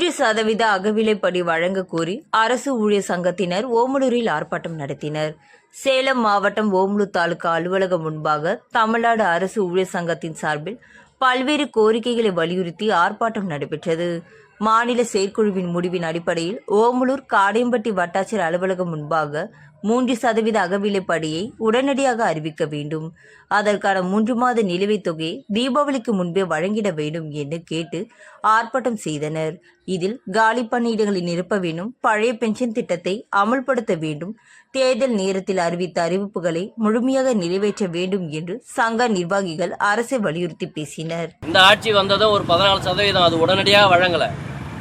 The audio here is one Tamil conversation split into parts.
சதவீத அகவிலைப்படி வழங்க கோரி அரசு ஊழியர் சங்கத்தினர் ஓமலூரில் ஆர்ப்பாட்டம் நடத்தினர். சேலம் மாவட்டம் ஓமலூர் தாலுகா அலுவலகம் முன்பாக தமிழ்நாடு அரசு ஊழியர் சங்கத்தின் சார்பில் பல்வேறு கோரிக்கைகளை வலியுறுத்தி ஆர்ப்பாட்டம் நடைபெற்றது. மாநில செயற்குழுவின் முடிவின் அடிப்படையில் ஓமலூர் காடையம்பட்டி வட்டாட்சியர் அலுவலகம் முன்பாக மூன்று சதவீத அகவிலைப்படியை உடனடியாக அறிவிக்க வேண்டும். அதற்கான மூன்று மாத நிலுவைத் தொகையை தீபாவளிக்கு முன்பே வழங்கிட வேண்டும் என்று கேட்டு ஆர்ப்பாட்டம் செய்தனர். இதில் காலி பணியிடங்களை நிரப்ப வேண்டும் பழைய பென்ஷன் திட்டத்தை அமல்படுத்த வேண்டும் தேர்தல் நேரத்தில் அறிவித்த அறிவிப்புகளை முழுமையாக நிறைவேற்ற வேண்டும் என்று சங்க நிர்வாகிகள் அரசை வலியுறுத்தி பேசினர். இந்த ஆட்சி வந்ததும் ஒரு பதினாலு சதவீதம் அது உடனடியாக வழங்கலை.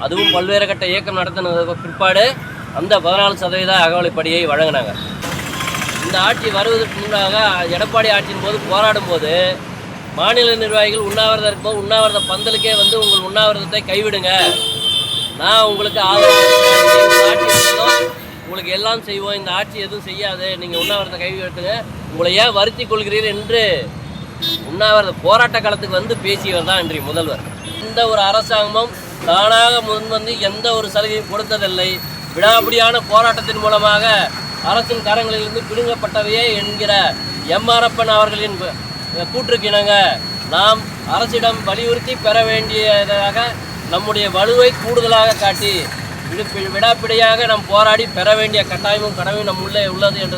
அதுவும் பல்வேறு கட்ட இயக்கம் நடத்தினதுக்கு பிற்பாடு அந்த பதினாலு சதவீத அகவலைப்படியை வழங்கினாங்க. இந்த ஆட்சி வருவதற்கு முன்னாக எடப்பாடி ஆட்சியின் போது போராடும் போது மாநில நிர்வாகிகள் உண்ணாவிரதம் இருக்கும்போது உண்ணாவிரத பந்தலுக்கே வந்து உங்கள் உண்ணாவிரதத்தை கைவிடுங்க. நான் உங்களுக்கு ஆதரவு ஆட்சி உங்களுக்கு எல்லாம் செய்வோம். இந்த ஆட்சி எதுவும் செய்யாது. நீங்கள் உண்ணாவிரதத்தை கைவிடுங்க உங்களை ஏன் வருத்தி கொள்கிறீர்கள் என்று உண்ணாவிரத போராட்ட காலத்துக்கு வந்து பேசியவர் தான் இன்றைய முதல்வர். எந்த ஒரு அரசாங்கமும் தானாக முன்வந்து எந்த ஒரு சலுகையும் கொடுத்ததில்லை. விடாபிடியான போராட்டத்தின் மூலமாக அரசின் கரங்களிலிருந்து பிடுங்கப்பட்டவையே என்கிற எம்ஆர்எப்பன் அவர்களின் கூற்றுக்கிணங்க நாம் அரசிடம் வலியுறுத்தி பெற வேண்டியதாக நம்முடைய வலுவை கூடுதலாக காட்டி விடு- விடாப்பிடியாக நாம் போராடி பெற வேண்டிய கட்டாயமும் கடமையும் நம் உள்ளே உள்ளது என்று